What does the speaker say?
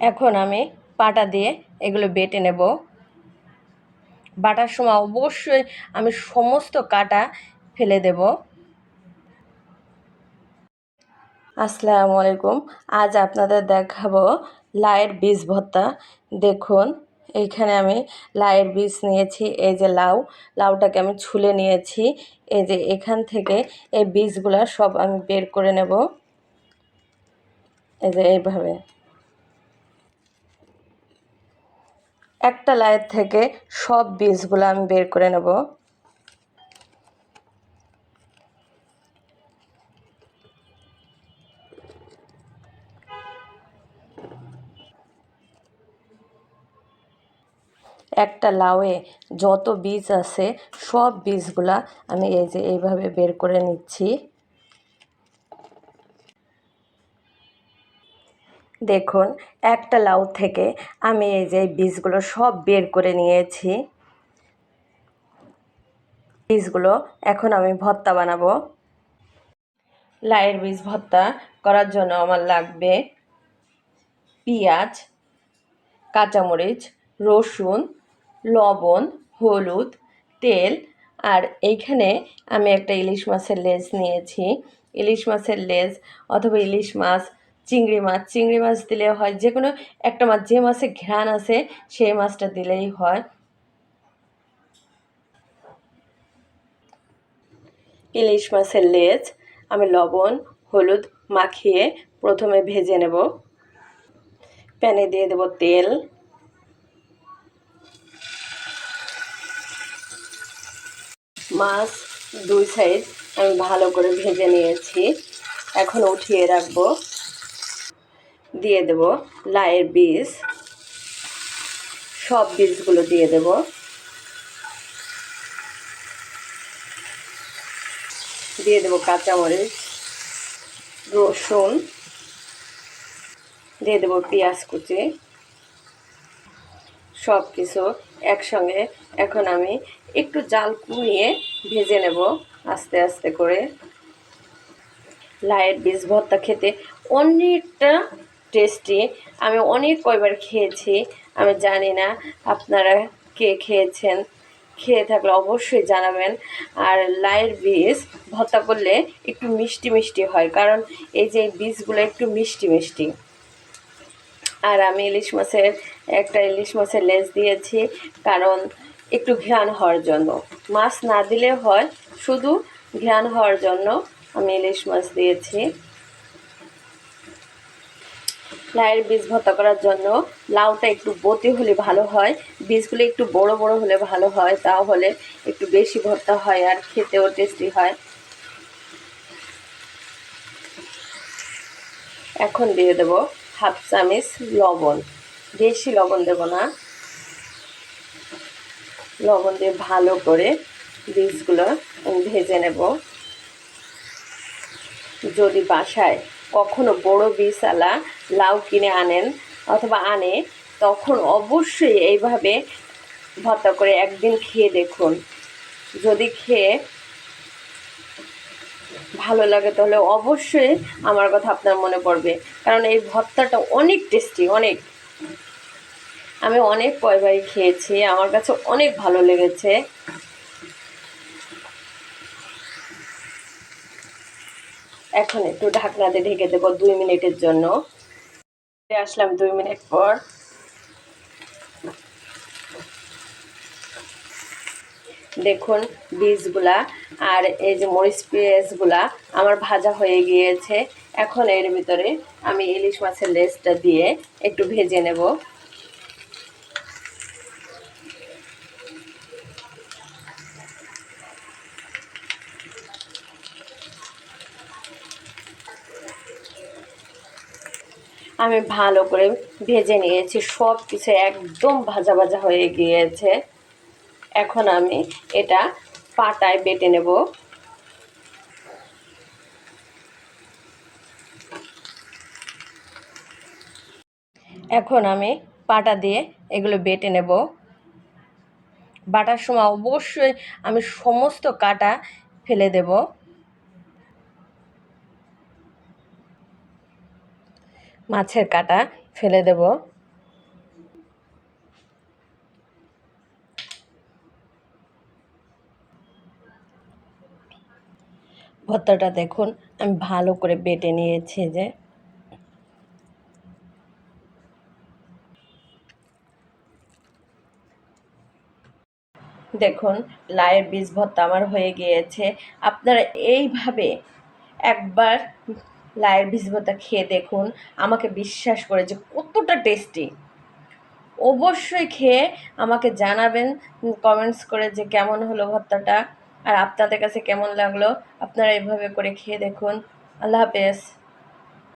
এখন আমি পাটা দিয়ে এগুলো বেটে নেব। বাটার সময় অবশ্যই আমি সমস্ত কাটা ফেলে দেব। আসসালামু আলাইকুম, আজ আপনাদের দেখাবো লায়ের বীজ ভর্তা। দেখুন এইখানে আমি লাউয়ের বীজ নিয়েছি, এই যে লাউ, লাউটাকে আমি ছুলে নিয়েছি। এই যে এখান থেকে এই বীজগুলো সব আমি বের করে নেব। এই যে এইভাবে। একটা লাইয়ের থেকে সব বীজগুলো আমি বের করে নেব। একটা লাউয়ে যত বীজ আছে, সব বীজগুলা আমি এই যে এইভাবে বের করে নিচ্ছি। দেখুন, একটা লাউ থেকে আমি এই যে বীজগুলো সব বের করে নিয়েছি। বীজগুলো এখন আমি ভর্তা বানাবো। লাইয়ের বীজ ভর্তা করার জন্য আমার লাগবে পেঁয়াজ, কাঁচামরিচ, রসুন, লবণ, হলুদ, তেল। আর এইখানে আমি একটা ইলিশ মাছের লেজ নিয়েছি। ইলিশ মাছের লেজ অথবা ইলিশ মাছ চিংড়ি মাছ চিংড়ি মাছ দিলে হয় যে কোনো একটা মাছ, যে মাছে ঘ্রাণ আছে সেই মাছটা দিলেই হয়। ইলিশ মাছের লেজ, আমি লবণ, হলুদ মাখিয়ে প্রথমে ভেজে নেব। প্যানে দিয়ে দেব তেল। মাছ দুই সাইড আমি ভালো করে ভেজে নিয়েছি। এখন উঠিয়ে রাখব। দিয়ে দেব লাইয়ের বীজ। সব বীজগুলো দিয়ে দেব। দিয়ে দেবো কাঁচামরিচ, রসুন। দিয়ে দেবো পেঁয়াজ কুচি। সব কিছু একসঙ্গে এখন আমি একটু জাল কুড়িয়ে ভেজে নেব আস্তে আস্তে করে। লাইয়ের বীজ ভর্তা খেতে অনেকটা টেস্টি আমি অনেক কয়বার খেয়েছি, আমি জানি না আপনারা কে খেয়েছেন। খেয়ে থাকলে অবশ্যই জানাবেন। আর লাইয়ের বীজ, ভর্তা করলে একটু মিষ্টি মিষ্টি হয়, কারণ এই যে বীজগুলো একটু মিষ্টি মিষ্টি। আর আমি ইলিশ মাছের, একটা ইলিশ মাছের লেজ দিয়েছি, কারণ একটু ঘ্রাণ হওয়ার জন্য। মাছ না দিলে হয়, শুধু ঘ্রাণ হওয়ার জন্য আমি ইলিশ মাছ দিয়েছি। লাউয়ের বীজ ভর্তা করার জন্য। লাউটা একটু বতি হলে ভালো হয়। বীজগুলো একটু বড় বড় হলে ভালো হয় তাহলে একটু বেশি ভর্তা হয় আর খেতেও টেস্টি হয়। এখন দিয়ে দেব হাফ চামিচ লবণ। বেশি লবণ দেব না। লবণ দিয়ে ভালো করে বীজগুলো ভেজে নেব। যদি বাসায় কখনো বড় বীজওয়ালা লাউ কিনে আনেন অথবা আনে, তখন অবশ্যই এইভাবে ভর্তা করে একদিন খেয়ে দেখুন। যদি খেয়ে ভালো লাগে তাহলে অবশ্যই আমার কথা আপনার মনে পড়বে। কারণ এই ভর্তাটা অনেক টেস্টি অনেক। আমি অনেক কয়বারই খেয়েছি, আমার কাছে অনেক ভালো লেগেছে। এখন একটু ঢাকনাতে ঢেকে দেবো দুই মিনিটের জন্য। আসলাম দুই মিনিট পর। দেখুন বীজগুলা আর এই যে মরিচ পেঁয়াজগুলা আমার ভাজা হয়ে গিয়েছে। এখন এর ভিতরে আমি ইলিশ মাছের লেজটা দিয়ে একটু ভেজে নেব। আমি ভালো করে ভেজে নিয়েছি, সব কিছু একদম ভাজা ভাজা হয়ে গিয়েছে। এখন আমি এটা পাটায় বেটে নেব। এখন আমি পাটা দিয়ে এগুলো বেটে নেব। বাটার সময় অবশ্যই আমি সমস্ত কাটা ফেলে দেব। মাছের কাটা ফেলে দেব। ভর্তাটা দেখুন, আমি ভালো করে বেটে নিয়েছি যে। দেখুন লায়ের বীজ ভর্তা আমার হয়ে গিয়েছে। আপনারা এইভাবে একবার লায়ের ভিজবতা খেয়ে দেখুন। আমাকে বিশ্বাস করে যে কতটা টেস্টি অবশ্যই খেয়ে আমাকে জানাবেন কমেন্টস করে যে কেমন হলো ভর্তাটা, আর আপনাদের কাছে কেমন লাগল, আপনারা এভাবে করে খেয়ে দেখুন। আল্লাহ হাফেজ।